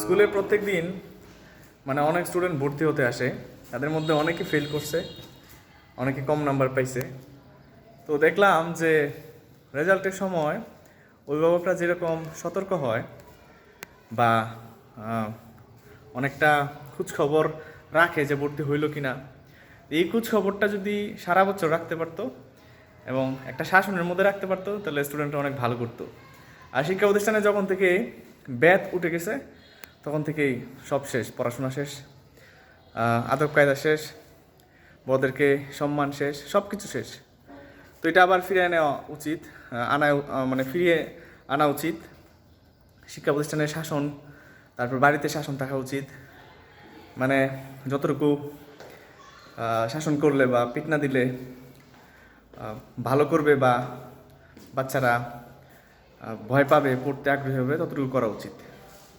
স্কুলে প্রত্যেক দিন মানে অনেক স্টুডেন্ট ভর্তি হতে আসে। তাদের মধ্যে অনেকে ফেল করছে, অনেকে কম নাম্বার পাইছে। তো দেখলাম যে রেজাল্টের সময় অভিভাবকরা যেরকম সতর্ক হয় বা অনেকটা খোঁজ খবর রাখে যে ভর্তি হইল কি না এই খোঁজ খবরটা যদি সারা বছর রাখতে পারতো এবং একটা শাসনের মধ্যে রাখতে পারতো, তাহলে স্টুডেন্টরা অনেক ভালো করতো। আর শিক্ষা প্রতিষ্ঠানে যখন থেকে ব্যাথ উঠে গেছে তখন থেকেই সব শেষ, পড়াশোনা শেষ আদব কায়দা শেষ, বড়দেরকে সম্মান শেষ সব কিছু শেষ। তো এটা আবার ফিরিয়ে নেওয়া উচিত আনা মানে ফিরিয়ে আনা উচিত। শিক্ষা প্রতিষ্ঠানের শাসন, তারপর বাড়িতে শাসন থাকা উচিত। মানে যতটুকু শাসন করলে বা পিটনা দিলে ভালো করবে বা বাচ্চারা ভয় পাবে, পড়তে আগ্রহী হবে, ততটুকু করা উচিত।